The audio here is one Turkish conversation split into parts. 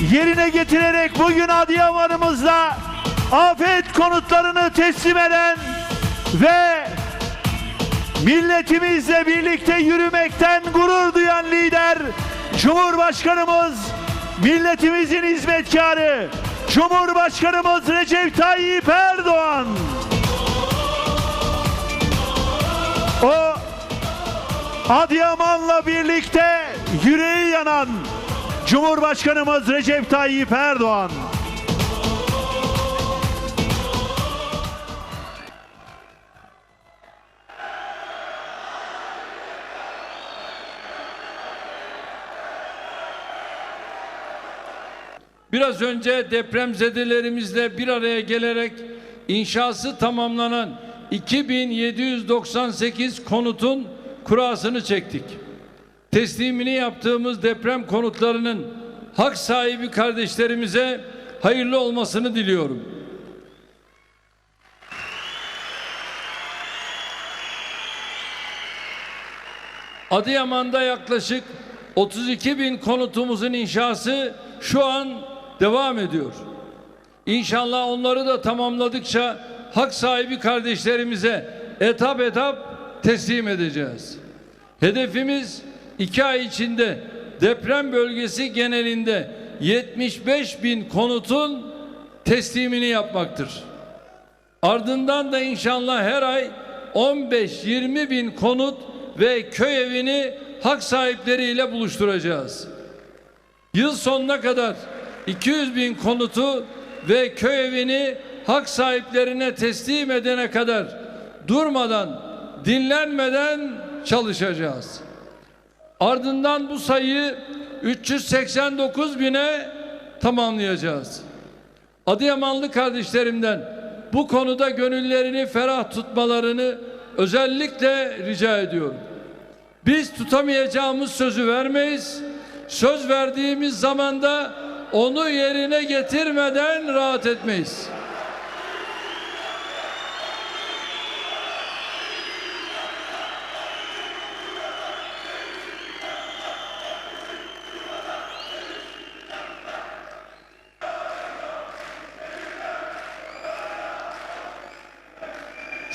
yerine getirerek bugün Adıyaman'ımızda afet konutlarını teslim eden ve milletimizle birlikte yürümekten gurur duyan lider Cumhurbaşkanımız milletimizin hizmetkarı Cumhurbaşkanımız Recep Tayyip Erdoğan. O Adıyaman'la birlikte yüreği yanan Cumhurbaşkanımız Recep Tayyip Erdoğan Biraz önce depremzedelerimizle bir araya gelerek inşası tamamlanan 2798 konutun kurasını çektik. Teslimini yaptığımız deprem konutlarının hak sahibi kardeşlerimize hayırlı olmasını diliyorum. Adıyaman'da yaklaşık 32 bin konutumuzun inşası şu an devam ediyor. İnşallah onları da tamamladıkça hak sahibi kardeşlerimize etap etap teslim edeceğiz. Hedefimiz iki ay içinde deprem bölgesi genelinde 75 bin konutun teslimini yapmaktır. Ardından da inşallah her ay 15-20 bin konut ve köy evini hak sahipleriyle buluşturacağız. Yıl sonuna kadar 200 bin konutu ve köy evini hak sahiplerine teslim edene kadar durmadan, dinlenmeden çalışacağız. Ardından bu sayıyı 389 bine tamamlayacağız. Adıyamanlı kardeşlerimden bu konuda gönüllerini ferah tutmalarını özellikle rica ediyorum. Biz tutamayacağımız sözü vermeyiz. Söz verdiğimiz zamanda onu yerine getirmeden rahat etmeyiz.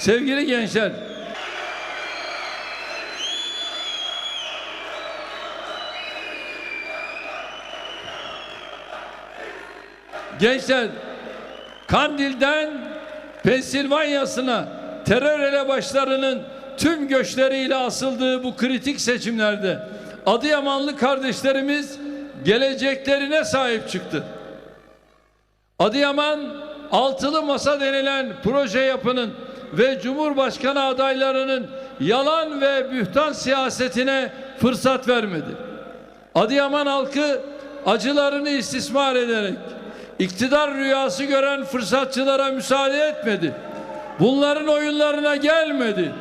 Sevgili gençler, Gençler Kandil'den Pensilvanya'sına terör elebaşlarının tüm göçleriyle asıldığı bu kritik seçimlerde Adıyamanlı kardeşlerimiz geleceklerine sahip çıktı. Adıyaman altılı masa denilen proje yapının ve Cumhurbaşkanı adaylarının yalan ve bühtan siyasetine fırsat vermedi. Adıyaman halkı acılarını istismar ederek iktidar rüyası gören fırsatçılara müsaade etmedi. Bunların oyunlarına gelmedi.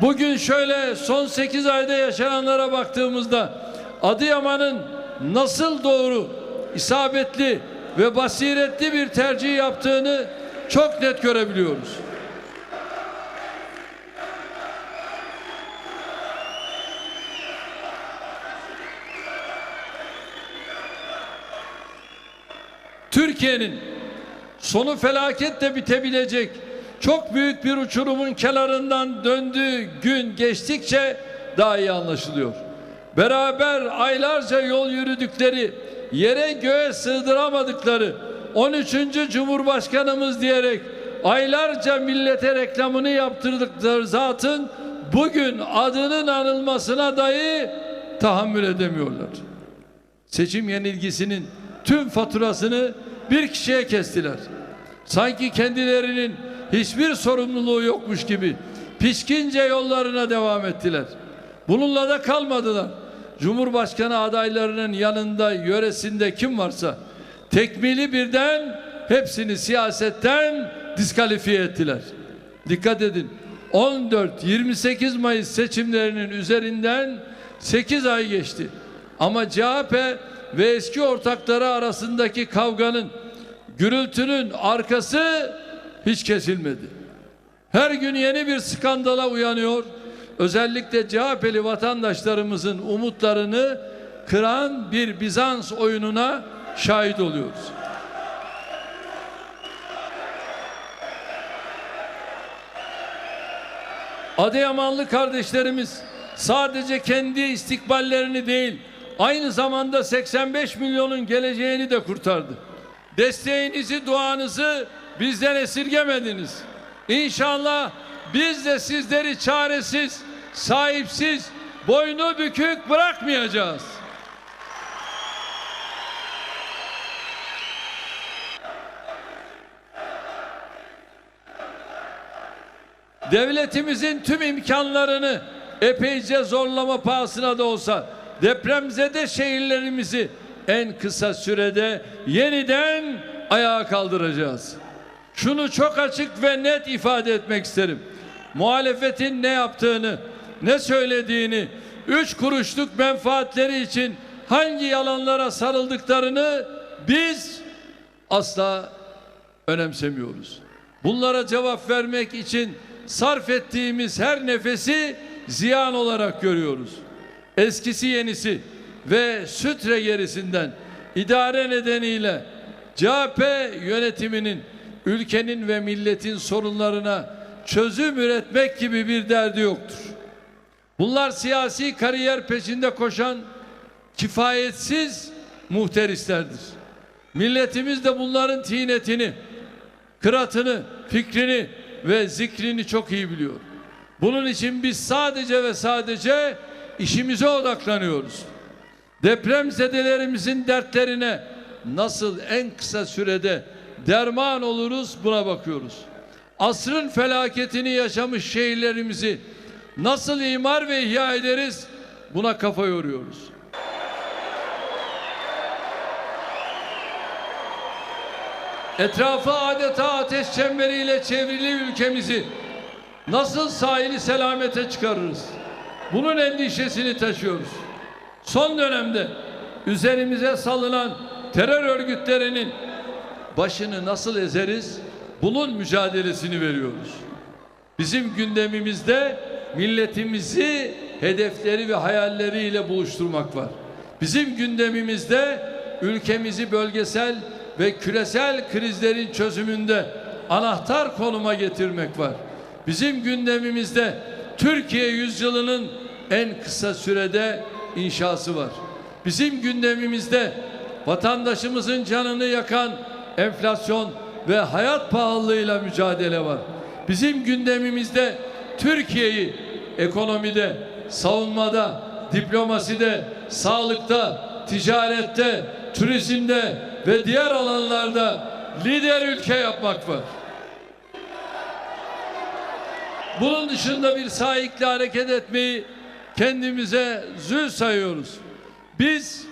Bugün şöyle son 8 ayda yaşananlara baktığımızda Adıyaman'ın nasıl doğru, isabetli ve basiretli bir tercih yaptığını çok net görebiliyoruz. Türkiye'nin sonu felaketle bitebilecek çok büyük bir uçurumun kenarından döndüğü gün geçtikçe daha iyi anlaşılıyor. Beraber aylarca yol yürüdükleri, yere göğe sığdıramadıkları 13. Cumhurbaşkanımız diyerek aylarca millete reklamını yaptırdıkları zatın bugün adının anılmasına dahi tahammül edemiyorlar. Seçim yenilgisinin tüm faturasını bir kişiye kestiler. Sanki kendilerinin hiçbir sorumluluğu yokmuş gibi pişkince yollarına devam ettiler. Bununla da kalmadılar. Cumhurbaşkanı adaylarının yanında yöresinde kim varsa tekmili birden hepsini siyasetten diskalifiye ettiler. Dikkat edin. 14-28 Mayıs seçimlerinin üzerinden 8 ay geçti. Ama CHP ve eski ortakları arasındaki kavganın, gürültünün arkası hiç kesilmedi. Her gün yeni bir skandala uyanıyor. Özellikle CHP'li vatandaşlarımızın umutlarını kıran bir Bizans oyununa şahit oluyoruz. Adıyamanlı kardeşlerimiz sadece kendi istikballerini değil, aynı zamanda 85 milyonun geleceğini de kurtardı. Desteğinizi, duanızı bizden esirgemediniz. İnşallah biz de sizleri çaresiz, sahipsiz, boynu bükük bırakmayacağız. devletimizin tüm imkanlarını epeyce zorlama pahasına da olsa depremzede şehirlerimizi en kısa sürede yeniden ayağa kaldıracağız. Şunu çok açık ve net ifade etmek isterim. Muhalefetin ne yaptığını, ne söylediğini, üç kuruşluk menfaatleri için hangi yalanlara sarıldıklarını biz asla önemsemiyoruz. Bunlara cevap vermek için sarf ettiğimiz her nefesi ziyan olarak görüyoruz. Eskisi yenisi ve sütre gerisinden idare nedeniyle CHP yönetiminin ülkenin ve milletin sorunlarına çözüm üretmek gibi bir derdi yoktur. Bunlar siyasi kariyer peşinde koşan kifayetsiz muhterislerdir. Milletimiz de bunların tinetini, kıratını, fikrini ve zikrini çok iyi biliyor. Bunun için biz sadece ve sadece işimize odaklanıyoruz. Depremzedelerimizin dertlerine nasıl en kısa sürede derman oluruz buna bakıyoruz. Asrın felaketini yaşamış şehirlerimizi nasıl imar ve ihya ederiz buna kafa yoruyoruz. Etrafı adeta ateş çemberiyle çevrili ülkemizi nasıl sahili selamete çıkarırız? Bunun endişesini taşıyoruz. Son dönemde üzerimize salınan terör örgütlerinin başını nasıl ezeriz? Bunun mücadelesini veriyoruz. Bizim gündemimizde milletimizi hedefleri ve hayalleriyle buluşturmak var. Bizim gündemimizde ülkemizi bölgesel ve küresel krizlerin çözümünde anahtar konuma getirmek var. Bizim gündemimizde Türkiye yüzyılının en kısa sürede inşası var. Bizim gündemimizde vatandaşımızın canını yakan enflasyon ve hayat pahalılığıyla mücadele var. Bizim gündemimizde Türkiye'yi ekonomide, savunmada, diplomaside, sağlıkta, ticarette, turizmde ve diğer alanlarda lider ülke yapmak var. Bunun dışında bir sahikle hareket etmeyi kendimize zül sayıyoruz. Biz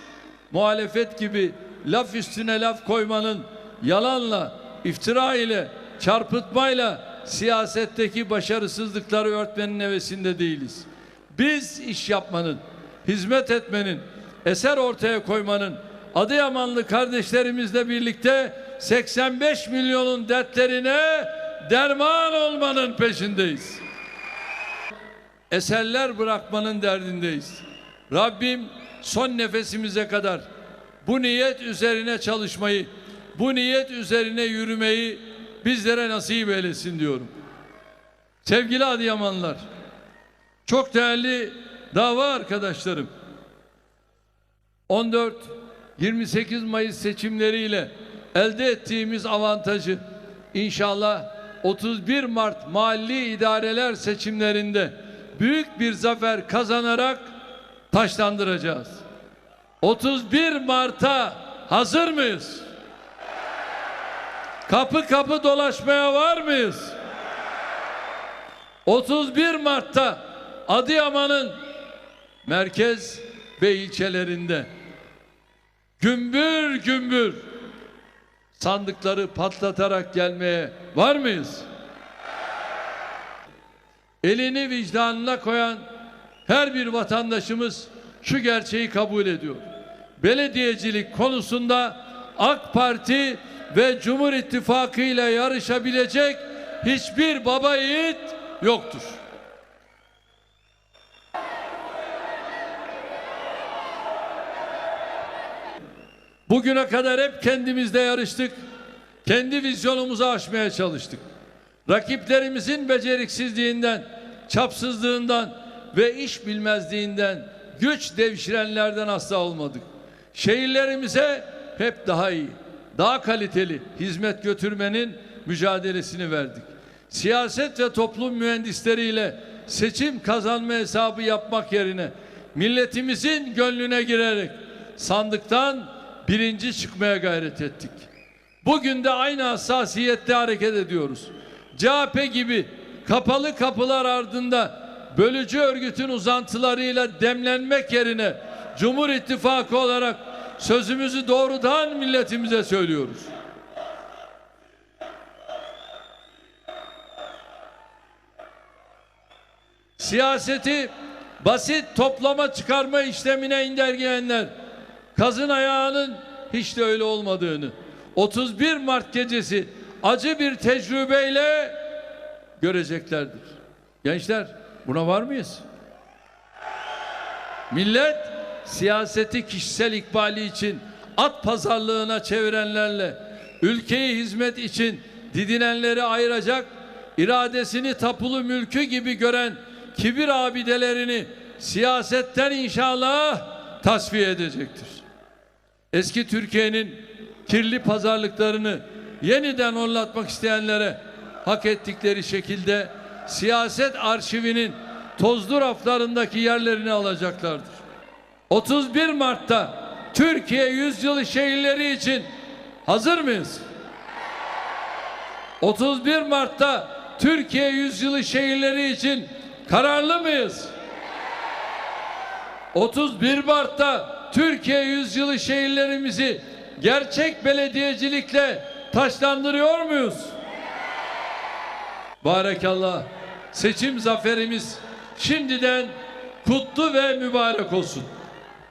muhalefet gibi laf üstüne laf koymanın yalanla, iftira ile, çarpıtmayla siyasetteki başarısızlıkları örtmenin hevesinde değiliz. Biz iş yapmanın, hizmet etmenin, eser ortaya koymanın, Adıyamanlı kardeşlerimizle birlikte 85 milyonun dertlerine derman olmanın peşindeyiz. Eserler bırakmanın derdindeyiz. Rabbim son nefesimize kadar bu niyet üzerine çalışmayı, bu niyet üzerine yürümeyi bizlere nasip eylesin diyorum. Sevgili Adıyamanlılar, çok değerli dava arkadaşlarım, 14 28 Mayıs seçimleriyle elde ettiğimiz avantajı inşallah 31 Mart mahalli idareler seçimlerinde büyük bir zafer kazanarak taşlandıracağız. 31 Mart'a hazır mıyız? Kapı kapı dolaşmaya var mıyız? 31 Mart'ta Adıyaman'ın merkez ve ilçelerinde gümbür gümbür sandıkları patlatarak gelmeye var mıyız? Elini vicdanına koyan her bir vatandaşımız şu gerçeği kabul ediyor. Belediyecilik konusunda AK Parti ve Cumhur İttifakı ile yarışabilecek hiçbir baba yiğit yoktur. Bugüne kadar hep kendimizde yarıştık. Kendi vizyonumuzu aşmaya çalıştık. Rakiplerimizin beceriksizliğinden, çapsızlığından ve iş bilmezliğinden, güç devşirenlerden asla olmadık. Şehirlerimize hep daha iyi, daha kaliteli hizmet götürmenin mücadelesini verdik. Siyaset ve toplum mühendisleriyle seçim kazanma hesabı yapmak yerine milletimizin gönlüne girerek sandıktan birinci çıkmaya gayret ettik. Bugün de aynı hassasiyette hareket ediyoruz. CHP gibi kapalı kapılar ardında bölücü örgütün uzantılarıyla demlenmek yerine Cumhur İttifakı olarak sözümüzü doğrudan milletimize söylüyoruz. Siyaseti basit toplama çıkarma işlemine indirgeyenler kazın ayağının hiç de öyle olmadığını 31 Mart gecesi acı bir tecrübeyle göreceklerdir. Gençler buna var mıyız? Millet siyaseti kişisel ikbali için at pazarlığına çevirenlerle ülkeyi hizmet için didinenleri ayıracak, iradesini tapulu mülkü gibi gören kibir abidelerini siyasetten inşallah tasfiye edecektir. Eski Türkiye'nin kirli pazarlıklarını yeniden onlatmak isteyenlere hak ettikleri şekilde siyaset arşivinin tozlu raflarındaki yerlerini alacaklardır. 31 Mart'ta Türkiye yüzyılı şehirleri için hazır mıyız? 31 Mart'ta Türkiye yüzyılı şehirleri için kararlı mıyız? 31 Mart'ta Türkiye yüzyılı şehirlerimizi gerçek belediyecilikle taşlandırıyor muyuz? Barekallah. Seçim zaferimiz şimdiden kutlu ve mübarek olsun.